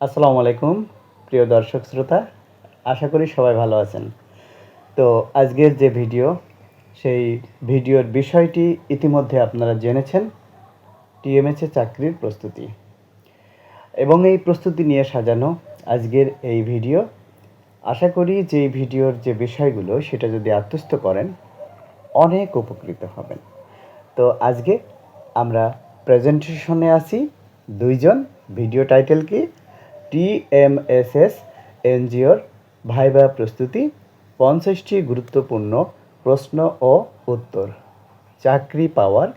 আসসালামু আলাইকুম, প্রিয় দর্শক শ্রোতা, আশা করি সবাই ভালো আছেন। তো আজকের যে ভিডিও, সেই ভিডিওর বিষয়টি ইতিমধ্যে আপনারা জেনেছেন, টিএমএসএ চাকরির প্রস্তুতি। এবং এই প্রস্তুতি নিয়ে সাজানো আজকের এই ভিডিও, আশা করি যে ভিডিওর যে বিষয়গুলো, সেটা যদি আত্মস্থ করেন, অনেক উপকৃত হবেন। তো আজকে আমরা প্রেজেন্টেশনে আছি, দুইজন, ভিডিও টাইটেল কি টিএমএসএস এনজিওর ভাইবা প্রস্তুতি, পঞ্চাশটি গুরুত্বপূর্ণ প্রশ্ন ও উত্তর। চাকরি পাওয়ার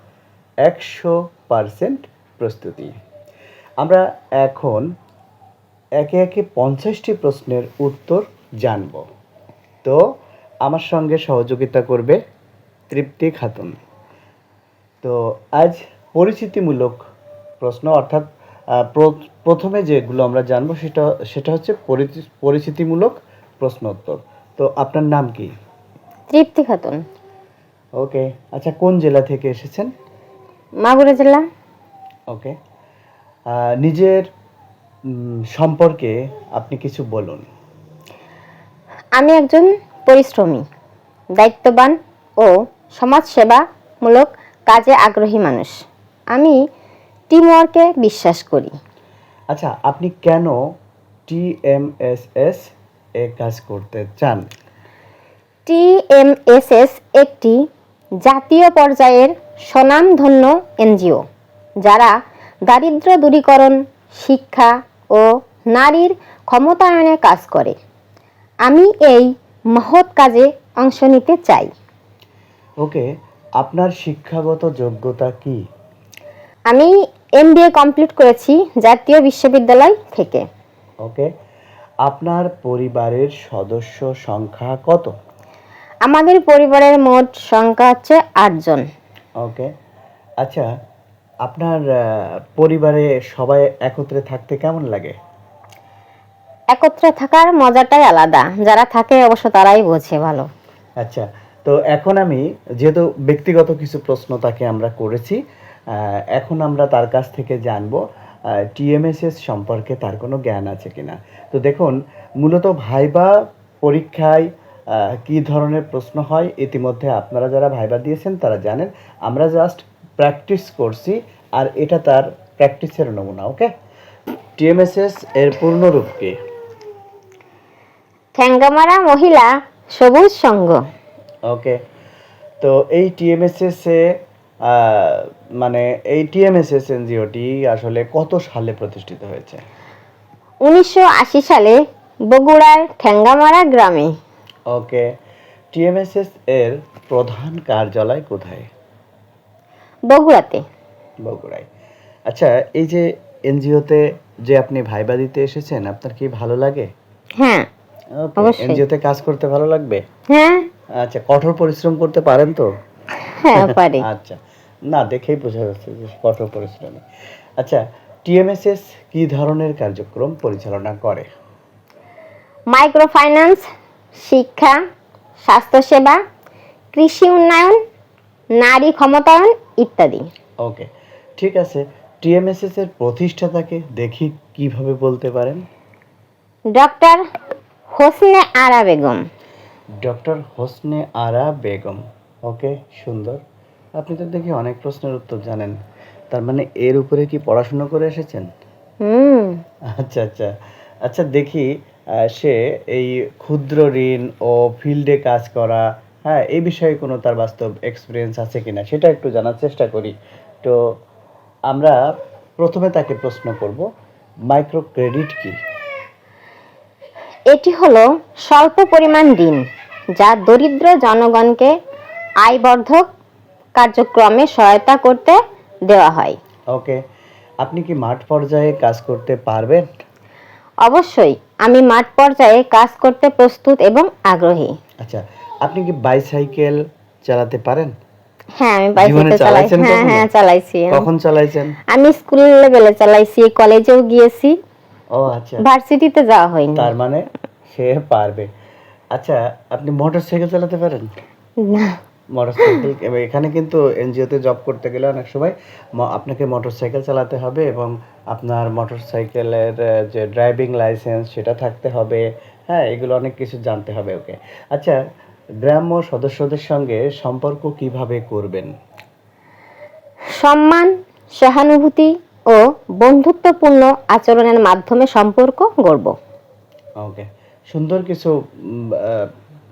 একশো পারসেন্ট প্রস্তুতি। আমরা এখন একে একে পঞ্চাশটি প্রশ্নের উত্তর জানব। তো আমার সঙ্গে সহযোগিতা করবে তৃপ্তি খাতুন। তো আজ পরিচিতিমূলক প্রশ্ন, অর্থাৎ প্রথমে যেগুলো আমরা জানব সেটা সেটা হচ্ছে পরিচি- পরিচিতিমূলক প্রশ্ন উত্তর তো আপনার নাম কি? তৃপ্তি খাতুন। ওকে আচ্ছা কোন জেলা থেকে এসেছেন? মাগুরা জেলা। ওকে নিজের সম্পর্কে আপনি কিছু বলুন। আমি একজন পরিশ্রমী দায়িত্ববান ও সমাজসেবামূলক কাজে আগ্রহী মানুষ। আমি টিমওয়ার্কে বিশ্বাস করি। আচ্ছা আপনি কেন টিএমএসএস এ কাজ করতে চান? টিএমএসএস একটি জাতীয় পর্যায়ের স্বনামধন্য এনজিও যারা দারিদ্র দূরীকরণ শিক্ষা ও নারীর ক্ষমতায়নে কাজ করে। আমি এই মহৎ কাজে অংশ নিতে চাই। ওকে আপনার শিক্ষাগত যোগ্যতা কি? আমি এমবিএ কমপ্লিট করেছি জাতীয় বিশ্ববিদ্যালয় থেকে। ওকে আপনার পরিবারের সদস্য সংখ্যা কত? আমাদের পরিবারের মোট সংখ্যা হচ্ছে আটজন ওকে আচ্ছা আপনার পরিবারে সবাই একত্রে থাকতে কেমন লাগে? একত্রে থাকার মজাটাই আলাদা। যারা থাকে অবশ্য তারাই বোঝে ভালো। আচ্ছা তো এখন আমি যেহেতু ব্যক্তিগত কিছু প্রশ্ন তাকে আমরা করেছি এখন আমরা তার কাছ থেকে জানব টিএমএসএস সম্পর্কে তার কোনো জ্ঞান আছে কিনা। তো দেখুন মূলত ভাইবা পরীক্ষায় কি ধরনের প্রশ্ন হয় ইতিমধ্যে আপনারা যারা ভাইবা দিয়েছেন তারা জানেন। আমরা জাস্ট প্র্যাকটিস করছি আর এটা তার প্র্যাকটিসের নমুনা ওকে টিএমএসএস এর পূর্ণরূপ কি? ঠ্যাঙ্গামারা মহিলা সবুজ সংঘ ওকে তো এই টিএমএসএস এ মানে এই টিএমএসএস এনজিওটি আসলে কত সালে প্রতিষ্ঠিত হয়েছে? উনিশশো আশি সালে বগুড়ার ঠ্যাঙ্গামারা গ্রামে। ওকে টিএমএসএস এর প্রধান কার্যালয় কোথায়? বগুড়াতে। বগুড়ায়। আচ্ছা এই যে এনজিওতে যে আপনি ভাইবা দিতে এসেছেন আপনার কি ভালো লাগে? হ্যাঁ। এনজিওতে কাজ করতে ভালো লাগবে? হ্যাঁ। আচ্ছা কঠোর পরিশ্রম করতে পারেন তো? হ্যাঁ পারি। আচ্ছা না দেখেই বোঝা যাচ্ছে যে কঠোর পরিশ্রমী। আচ্ছা টিএমএসএস কি ধরনের কার্যক্রম পরিচালনা করে? মাইক্রো ফাইন্যান্স শিক্ষা স্বাস্থ্যসেবা কৃষি উন্নয়ন নারী ক্ষমতায়ন ইত্যাদি। ওকে ঠিক আছে। টিএমএসএস এর প্রতিষ্ঠাতাকে দেখি কীভাবে বলতে পারেন? Doctor Hosne Ara Begum. Doctor Hosne Ara Begum okay সুন্দর। আপনি তো দেখি অনেক প্রশ্নের উত্তর জানেন। তার মানে এর উপরে কি পড়াশোনা করে এসেছেন? হুম। আচ্ছা আচ্ছা। আচ্ছা দেখি সে এই ক্ষুদ্র ঋণ ও ফিল্ডে কাজ করা হ্যাঁ এই বিষয়ে কোনো তার বাস্তব এক্সপিরিয়েন্স আছে কিনা সেটা একটু জানার চেষ্টা করি। তো আমরা প্রথমে তাকে প্রশ্ন করব মাইক্রো ক্রেডিট কি? এটি হলো স্বল্প পরিমাণ ঋণ যা দরিদ্র জনগণকে আয়বর্ধক কার্যক্রমে সহায়তা করতে দেওয়া হয়। ওকে আপনি কি মাঠ পর্যায়ে কাজ করতে পারবেন? অবশ্যই আমি মাঠ পর্যায়ে কাজ করতে প্রস্তুত এবং আগ্রহী। আচ্ছা আপনি কি বাইসাইকেল চালাতে পারেন? হ্যাঁ আমি বাইসাইকেল চালাই চালাইছেন হ্যাঁ হ্যাঁ চালাইছি। কখন চালাইছেন? আমি স্কুল লেভেলে চালাইছি কলেজেও গিয়েছি। ও আচ্ছা। ভার্সিটিতে যাওয়া হয়নি। তার মানে সে পারবে। আচ্ছা আপনি মোটর সাইকেল চালাতে পারেন? না। মোটরসাইকেল এখানে কিন্তু এনজিওতে জব করতে গেলে অনেক সময় আপনাকে মোটরসাইকেল চালাতে হবে এবং আপনার মোটরসাইকেলের যে ড্রাইভিং লাইসেন্স সেটা থাকতে হবে। হ্যাঁ এগুলো অনেক কিছু জানতে হবে ওকে। আচ্ছা গ্রাম্য সদস্যদের সঙ্গে সম্পর্ক কীভাবে করবেন? সম্মান সহানুভূতি ও বন্ধুত্বপূর্ণ আচরণের মাধ্যমে সম্পর্ক গড়ব। ওকে। সুন্দর কিছু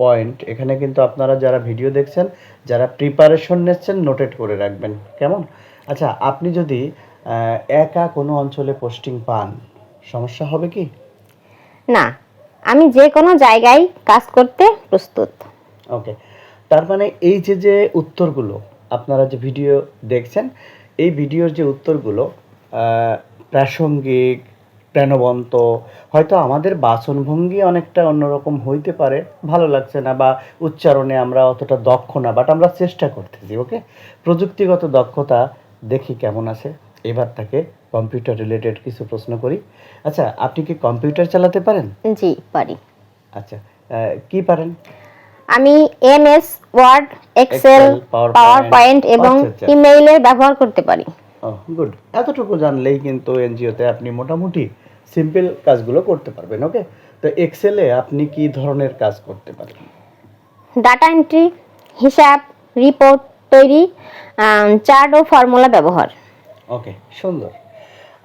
পয়েন্ট এখানে কিন্তু আপনারা যারা ভিডিও দেখছেন যারা প্রিপারেশন নিচ্ছেন নোটেট করে রাখবেন। কেমন? আচ্ছা আপনি যদি একা কোনো অঞ্চলে পোস্টিং পান সমস্যা হবে কি? না আমি যে কোনো জায়গায় কাজ করতে প্রস্তুত। ওকে তার মানে এই যে যে উত্তরগুলো আপনারা যে ভিডিও দেখছেন এই ভিডিওর যে উত্তরগুলো প্রাসঙ্গিক প্রাণবন্ত। হয়তো আমাদের বাচনভঙ্গি অনেকটা অন্যরকম হইতে পারে ভালো লাগছে না বা উচ্চারণে আমরা অতটা দক্ষ না বাট আমরা চেষ্টা করতেছি ওকে প্রযুক্তিগত দক্ষতা দেখি কেমন আছে। এবার তাকে কম্পিউটার রিলেটেড কিছু প্রশ্ন করি। আচ্ছা আপনি কি কম্পিউটার চালাতে পারেন? জি পারি। আচ্ছা কি পারেন? আমি MS Word Excel PowerPoint এবং আচ্ছা, আচ্ছা। ইমেইলের ব্যবহার করতে পারি। গুড এতটুকু জানলেই কিন্তু এনজিওতে আপনি মোটামুটি সিম্পল কাজগুলো করতে পারবেন ওকে তো এক্সেলে আপনি কি ধরনের কাজ করতে পারেন? ডাটা এন্ট্রি হিসাব রিপোর্ট তৈরি চার্ট ও ফর্মুলা ব্যবহার। ওকে সুন্দর।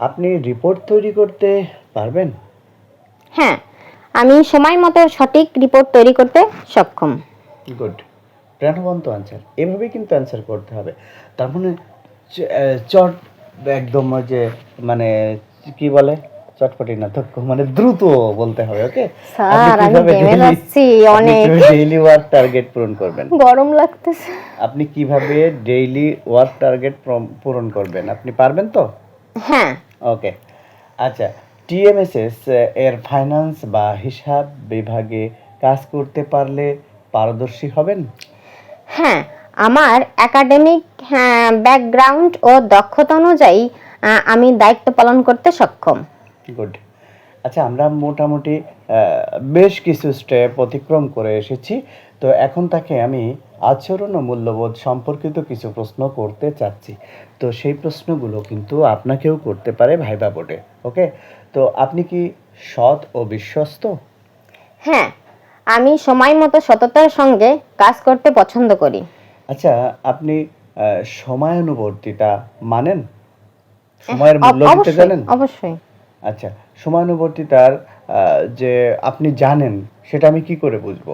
আপনি রিপোর্ট তৈরি করতে পারবেন? হ্যাঁ আমি সময় মতো সঠিক রিপোর্ট তৈরি করতে সক্ষম। গুড প্রাণবন্ত আনসার এভাবেই কিন্তু অ্যান্সার করতে হবে। তার মানে চট একদম ওই যে মানে কি বলে? চটপটি না তো মানে দ্রুত বলতে হবে ওকে? স্যার, আমি ঘেমে যাচ্ছি অনেক। ডেইলি ওয়ার্ক টার্গেট পূরণ করবেন? গরম লাগতেছে। আপনি কীভাবে ডেইলি ওয়ার্ক টার্গেট পূরণ করবেন? আপনি পারবেন তো? হ্যাঁ। ওকে। আচ্ছা টিএমএসএস এর ফাইন্যান্স বা হিসাব বিভাগে কাজ করতে পারলে পারদর্শী হবেন? হ্যাঁ আমার একাডেমিক ব্যাকগ্রাউন্ড ও দক্ষতা অনুযায়ী আমি দায়িত্ব পালন করতে সক্ষম। গুড আচ্ছা আমরা মোটামুটি বেশ কিছু স্টেপ অতিক্রম করে এসেছি। তো এখন তাকে আমি আচরণ ও মূল্যবোধ সম্পর্কিত কিছু প্রশ্ন করতে চাচ্ছি। তো সেই প্রশ্নগুলো কিন্তু আপনাকেও করতে পারে ভাইবা বোর্ডে ওকে তো আপনি কি সৎ ও বিশ্বস্ত? হ্যাঁ আমি সময় মতো সততার সঙ্গে কাজ করতে পছন্দ করি। আচ্ছা আপনি সময়ানুবর্তিতা মানেন? সময়ের মূল্য দিতে অবশ্যই জানেন? অবশ্যই আচ্ছা সময়ানুবর্তিতার যে আপনি জানেন সেটা আমি কি করে বুঝব?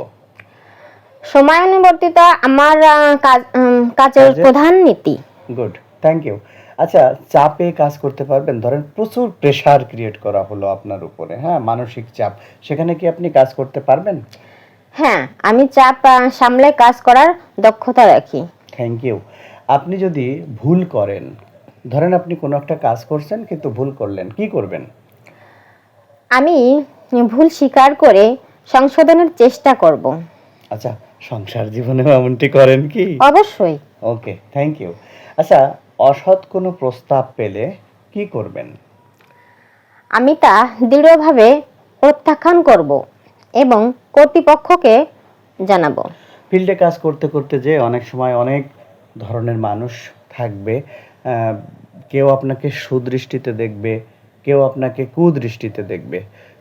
সময়ানুবর্তিতা আমার আহ, কাজ উম, কাজের কাজের- প্রধান নীতি। Good thank you. আচ্ছা চাপে কাজ করতে পারবেন? ধরেন প্রচুর প্রেশার ক্রিয়েট করা হলো আপনার উপরে হ্যাঁ? মানসিক চাপ। সেখানে কি আপনি কাজ করতে পারবেন? হ্যাঁ আমি চাপ সামলে কাজ করার দক্ষতা রাখি। থ্যাংক ইউ আপনি যদি ভুল করেন ধরেন আপনি কোনো একটা কাজ করছেন কিন্তু ভুল করলেন কি করবেন? আমি ভুল স্বীকার করে সংশোধনের চেষ্টা করব। আচ্ছা সংসার জীবনে এমনটি করেন কি? অবশ্যই। ওকে থ্যাংক ইউ আচ্ছা অসৎ কোনো প্রস্তাব পেলে কি করবেন? আমি তা দৃঢ়ভাবে প্রত্যাখ্যান করব। এবং কর্তৃপক্ষকে জানাব। ফিল্ডে কাজ করতে করতে যে অনেক সময় অনেক ধরনের মানুষ থাকবে কেউ আপনাকে সুদৃষ্টিতে দেখবে কেউ আপনাকে কুদৃষ্টিতে দেখবে।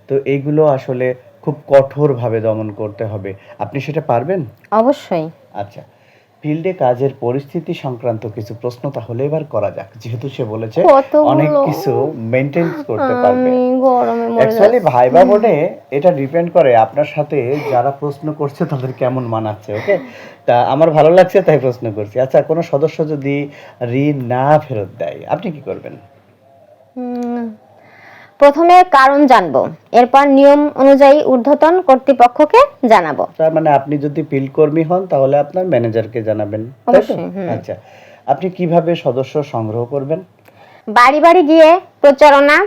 তো এইগুলো আসলে খুব কঠোরভাবে দমন করতে হবে। আপনি সেটা পারবেন? অবশ্যই। আচ্ছা। ফিল্ডে কাজের পরিস্থিতি সংক্রান্ত কিছু প্রশ্ন তাহলে এবার করা যাক। যেহেতু সে বলেছে অনেক কিছু মেনটেন করতে পারবে। অ্যাকচুয়ালি ভাইবা বোর্ডে এটা ডিপেন্ড করে আপনার সাথে যারা প্রশ্ন করছে তাদের কেমন মানাচ্ছে ওকে তা আমার ভালো লাগছে তাই প্রশ্ন করছি। আচ্ছা কোনো সদস্য যদি ঋণ না ফেরত দেয় আপনি কি করবেন? প্রথমে কারণ জানব এরপর নিয়ম অনুযায়ী ঊর্ধ্বতন কর্তৃপক্ষকে জানাব। তার মানে আপনি যদি ফিল্ড কর্মী হন তাহলে আপনার ম্যানেজারকে জানাবেন। আচ্ছা আপনি কীভাবে সদস্য সংগ্রহ করবেন? বাড়ি বাড়ি গিয়ে প্রচারণা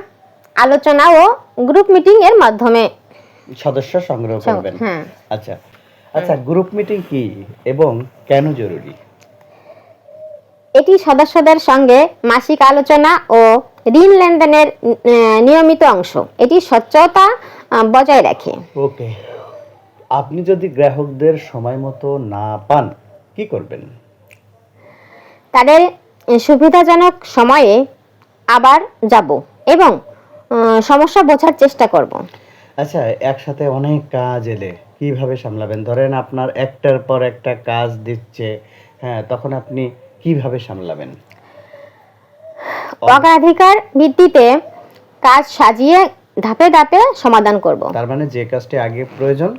আলোচনা ও গ্রুপ মিটিং এর মাধ্যমে। সদস্য সংগ্রহ করবেন। হ্যাঁ। আচ্ছা আচ্ছা গ্রুপ মিটিং কি এবং কেন জরুরি? এটি সদস্যদের সঙ্গে মাসিক আলোচনা ও ঋণ লেনদেনের নিয়মিত অংশ। এটি স্বচ্ছতা বজায় রাখে। ওকে। আপনি যদি গ্রাহকদের সময় মতো না পান কি করবেন? তাদের সুবিধাজনক সময়ে আবার যাব এবং সমস্যা বোঝার চেষ্টা করব। আচ্ছা একসাথে অনেক কাজ এলে কীভাবে সামলাবেন? ধরেন আপনার একটার পর একটা কাজ দিচ্ছে হ্যাঁ তখন আপনি কীভাবে সামলাবেন? অগ্রাধিকার ভিত্তিতে কাজ সাজিয়ে ধাপে ধাপে সমাধান করব। তার মানে যে কাজটি আগে প্রয়োজন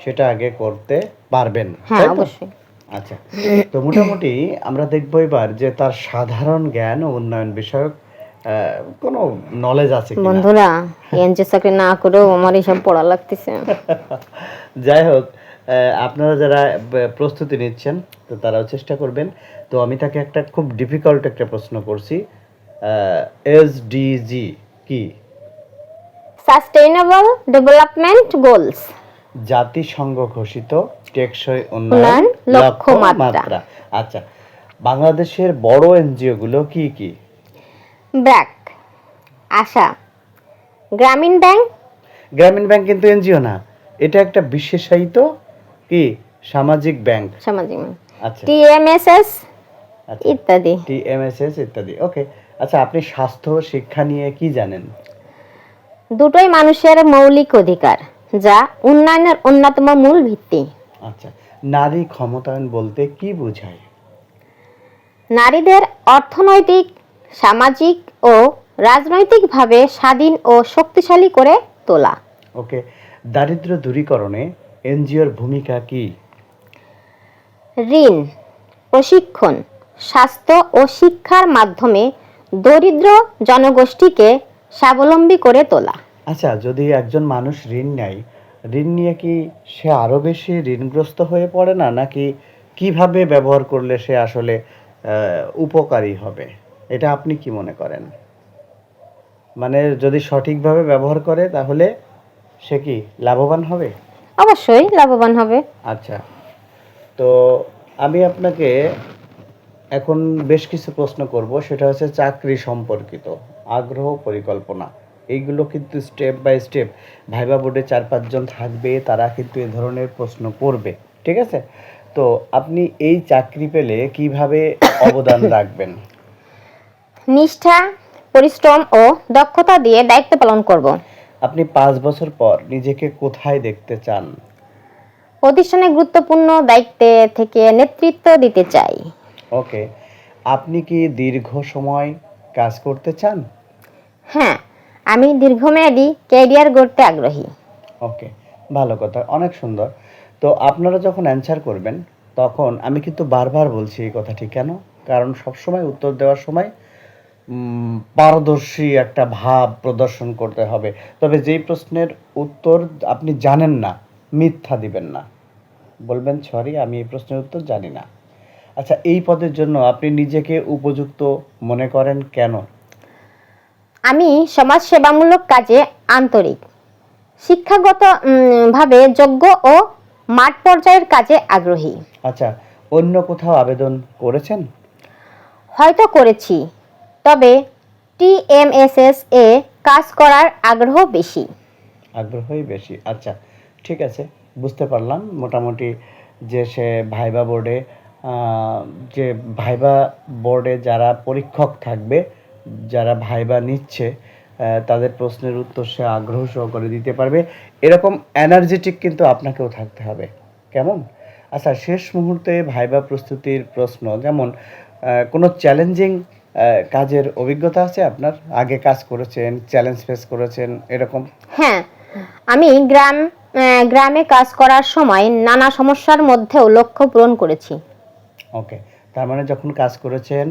সেটা আগে করতে পারবেন হ্যাঁ অবশ্যই। আচ্ছা তো মোটামুটি আমরা দেখব এবার যে তার সাধারণ জ্ঞান ও উন্নয়ন বিষয়ক কোনো নলেজ আছে বন্ধুরা এনজি চাকরি না করেও আমার এইসব পড়া লাগতেছে। যাই হোক আপনারা যারা প্রস্তুতি নিচ্ছেন তো তারাও চেষ্টা করবেন। তো আমি তাকে একটা খুব ডিফিকাল্ট একটা প্রশ্ন করছি। এসডিজি কি? সাস্টেইনেবল ডেভেলপমেন্ট গোলস জাতিসংঘ ঘোষিত টেকসই উন্নয়ন। লক্ষ্যমাত্রা। আচ্ছা বাংলাদেশের বড় এনজিও গুলো কি কি? ব্র্যাক আশা। গ্রামীণ ব্যাংক? গ্রামীণ ব্যাংক কিন্তু এনজিও না। এটা একটা বিশেষায়িত কি? সামাজিক ব্যাংক। সামাজিক আচ্ছা। টিএমএসএস আচ্ছা। ইত্যাদি। টিএমএসএস ইত্যাদি। ওকে। আচ্ছা আপনি স্বাস্থ্য শিক্ষা নিয়ে কি জানেন? দুটোই মানুষের মৌলিক অধিকার যা উন্নয়নের অন্যতম মূল ভিত্তি। আচ্ছা। নারী ক্ষমতায়ন বলতে কি বোঝায়? নারীদের অর্থনৈতিক সামাজিক ও রাজনৈতিকভাবে স্বাধীন ও শক্তিশালী করে তোলা। ওকে। দারিদ্র দূরীকরণে এনজিওর ভূমিকা কি? ঋণ প্রশিক্ষণ স্বাস্থ্য ও শিক্ষার মাধ্যমে দরিদ্র জনগোষ্ঠীকে স্বাবলম্বী করে তোলা। আচ্ছা যদি একজন মানুষ ঋণ নেয় ঋণ নিয়ে কি সে আরও বেশি ঋণগ্রস্ত হয়ে পড়ে না? নাকি কীভাবে ব্যবহার করলে সে আসলে উপকারী হবে? এটা আপনি কি মনে করেন? মানে যদি সঠিকভাবে ব্যবহার করে তাহলে সে কি লাভবান হবে? অবশ্যই লাভবান হবে। আচ্ছা তো আমি আপনাকে এখন বেশ কিছু প্রশ্ন করব সেটা হচ্ছে চাকরি সম্পর্কিত আগ্রহ পরিকল্পনা। এইগুলো কিন্তু স্টেপ বাই স্টেপ ভাইবা বোর্ডে চার পাঁচজন থাকবে তারা কিন্তু এ ধরনের প্রশ্ন করবে ঠিক আছে? তো আপনি এই চাকরি পেলে কীভাবে অবদান রাখবেন? নিষ্ঠা পরিশ্রম ও দক্ষতা দিয়ে দায়িত্ব পালন করব। আপনি পাঁচ বছর পর নিজেকে কোথায় দেখতে চান? প্রতিষ্ঠানে গুরুত্বপূর্ণ দায়িত্বে থেকে নেতৃত্ব দিতে চাই। ওকে আপনি কি দীর্ঘ সময় কাজ করতে চান? হ্যাঁ আমি দীর্ঘমেয়াদী ক্যারিয়ার গড়তে আগ্রহী। ওকে ভালো কথা অনেক সুন্দর। তো আপনারা যখন অ্যান্সার করবেন তখন আমি কিন্তু বারবার বলছি এই কথাটি কেন? কারণ সবসময় উত্তর দেওয়ার সময় পারদর্শী একটা ভাব প্রদর্শন করতে হবে। তবে যেই প্রশ্নের উত্তর আপনি জানেন না মিথ্যা দিবেন না। বলবেন সরি আমি এই প্রশ্নের উত্তর জানি না। আচ্ছা এই পদের জন্য আপনি নিজেকে উপযুক্ত মনে করেন কেন? আমি সমাজ সেবামূলক কাজে আন্তরিক। শিক্ষাগত ভাবে যোগ্য ও মাঠ পর্যায়ের কাজে আগ্রহী। আচ্ছা অন্য কোথাও আবেদন করেছেন? হয়তো করেছি। তবে টিএমএসএস এ কাজ করার আগ্রহ বেশি। আগ্রহই বেশি। আচ্ছা ঠিক আছে, বুঝতে পারলাম। মোটামুটি যে সে ভাইবা বোর্ডে যে ভাইবা বোর্ডে যারা পরীক্ষক থাকবে, যারা ভাইবা নিচ্ছে তাদের প্রশ্নের উত্তর সে আগ্রহ সহকারে দিতে পারবে। এরকম এনার্জেটিক কিন্তু আপনাকেও থাকতে হবে। কেমন? আচ্ছা শেষ মুহূর্তে ভাইবা প্রস্তুতির প্রশ্ন, যেমন কোনো চ্যালেঞ্জিং কাজের অভিজ্ঞতা আছে আপনার? আগে কাজ করেছেন চ্যালেঞ্জ ফেস করেছেন এরকম? হ্যাঁ আমি গ্রাম গ্রামে কাজ করার সময় নানা সমস্যার মধ্যেও লক্ষ্য পূরণ করেছি। ওকে তার মানে যখন কাজ করেছেন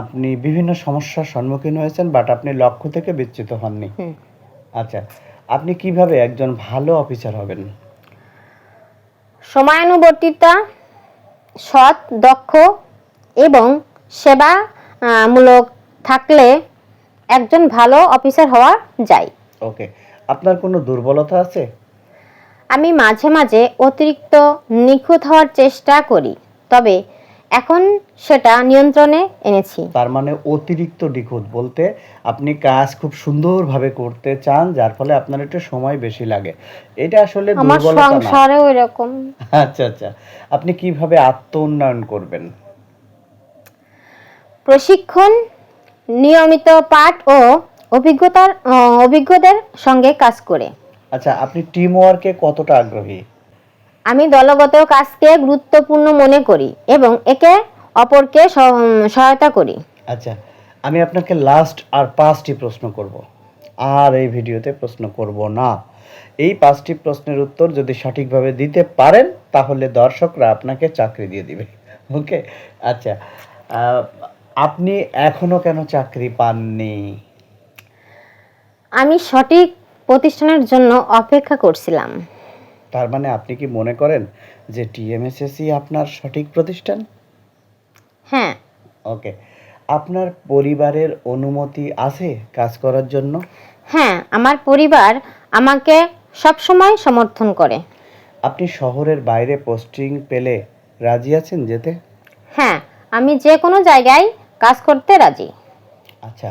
আপনি বিভিন্ন সমস্যার সম্মুখীন হয়েছেন বাট আপনি লক্ষ্য থেকে বিচ্যুত হননি। আচ্ছা আপনি কীভাবে একজন ভালো অফিসার হবেন? সময়ানুবর্তিতা সৎ দক্ষ এবং সেবা মূলক থাকলে একজন ভালো অফিসার হওয়া যায়। ওকে আপনার কোনো দুর্বলতা আছে? আমি মাঝে মাঝে অতিরিক্ত নিখুঁত হওয়ার চেষ্টা করি তবে এখন সেটা নিয়ন্ত্রণে এনেছি। তার মানে অতিরিক্ত নিখুঁত বলতে আপনি কাজ খুব সুন্দরভাবে করতে চান যার ফলে আপনার একটু সময় বেশি লাগে। এটা আসলে আমার দুর্বলতা না। সংসারেও এরকম। আচ্ছা আচ্ছা। আপনি কীভাবে আত্ম উন্নয়ন করবেন? প্রশিক্ষণ নিয়মিত পাঠ ও অভিজ্ঞতার অভিজ্ঞদের সঙ্গে কাজ করে। আচ্ছা আপনি টিম ওয়ার্কে কতটা আগ্রহী? আমি দলগত কাজকে গুরুত্বপূর্ণ মনে করি এবং একে অপরকে সহায়তা করি। আচ্ছা আমি আপনাকে লাস্ট আর পাঁচটি প্রশ্ন করব। আর এই ভিডিওতে প্রশ্ন করব না। এই পাঁচটি প্রশ্নের উত্তর যদি সঠিকভাবে দিতে পারেন তাহলে দর্শকরা আপনাকে চাকরি দিয়ে দিবে। ওকে আচ্ছা আপনি এখনও কেন চাকরি পাননি? আমি সঠিক প্রতিষ্ঠানের জন্য অপেক্ষা করছিলাম। তার মানে আপনি কি মনে করেন যে টিএমএসএসি আপনার সঠিক প্রতিষ্ঠান? হ্যাঁ। ওকে। আপনার পরিবারের অনুমতি আছে কাজ করার জন্য? হ্যাঁ আমার পরিবার আমাকে সবসময় সমর্থন করে। আপনি শহরের বাইরে পোস্টিং পেলে রাজি আছেন যেতে? হ্যাঁ আমি যে কোনো জায়গায় কাজ করতে রাজি। আচ্ছা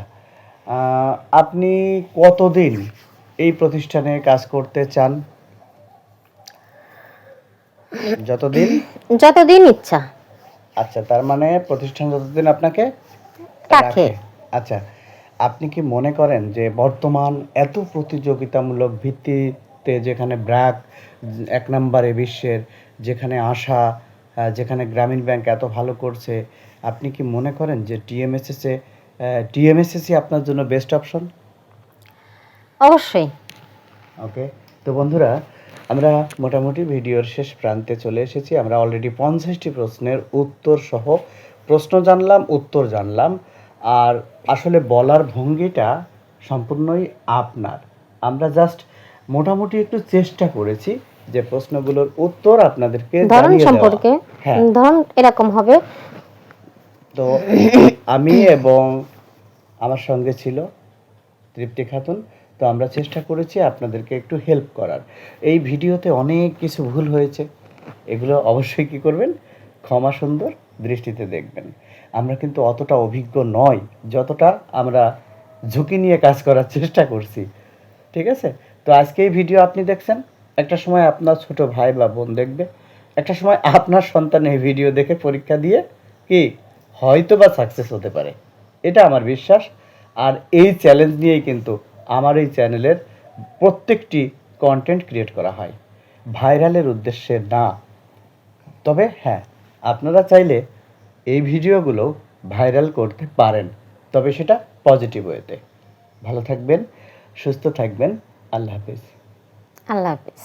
আপনি কতদিন এই প্রতিষ্ঠানে কাজ করতে চান? যতদিন? যতদিন ইচ্ছা। আচ্ছা তার মানে প্রতিষ্ঠান যতদিন আপনাকে রাখে। আচ্ছা আপনি কি মনে করেন যে বর্তমান এত প্রতিযোগিতামূলক ভিত্তিতে যেখানে ব্র্যাক এক নম্বরে বিশ্বের যেখানে আশা যেখানে গ্রামীণ ব্যাংক এত ভালো করছে আপনি কি মনে করেন যে টিএমএসএসে টিএমএসএসি আপনার জন্য বেস্ট অপশন অবশ্যই। ওকে তো বন্ধুরা আমরা মোটামুটি ভিডিওর শেষ প্রান্তে চলে এসেছি। আমরা অলরেডি পঞ্চাশটি প্রশ্নের উত্তর সহ প্রশ্ন জানলাম উত্তর জানলাম। আর আসলে বলার ভঙ্গিটা সম্পূর্ণই আপনার। আমরা জাস্ট মোটামুটি একটু চেষ্টা করেছি যে প্রশ্নগুলোর উত্তর আপনাদেরকে ধরন সম্পর্কে হ্যাঁ। ধরন এরকম হবে তো আমি এবং আমার সঙ্গে ছিল তৃপ্তি খাতুন। তো আমরা চেষ্টা করেছি আপনাদেরকে একটু হেল্প করার। এই ভিডিওতে অনেক কিছু ভুল হয়েছে। এগুলো অবশ্যই কি করবেন? ক্ষমা সুন্দর দৃষ্টিতে দেখবেন। আমরা কিন্তু অতটা অভিজ্ঞ নয় যতটা আমরা ঝুঁকি নিয়ে কাজ করার চেষ্টা করছি। ঠিক আছে? তো আজকে এই ভিডিও আপনি দেখছেন। একটা সময় আপনার ছোট ভাই বা বোন দেখবে। একটা সময় আপনার সন্তান এই ভিডিও দেখে পরীক্ষা দিয়ে কি হয়তো বা সাকসেস হতে পারে। এটা আমার বিশ্বাস। আর এই চ্যালেঞ্জ নিয়েই কিন্তু আমার এই চ্যানেলের প্রত্যেকটি কন্টেন্ট ক্রিয়েট করা হয়। ভাইরালের উদ্দেশ্যে না। তবে হ্যাঁ আপনারা চাইলে এই ভিডিওগুলো ভাইরাল করতে পারেন। তবে সেটা পজিটিভ ওয়েতে ভালো থাকবেন, সুস্থ থাকবেন। আল্লাহ হাফিজ। আল্লাহ হাফিজ।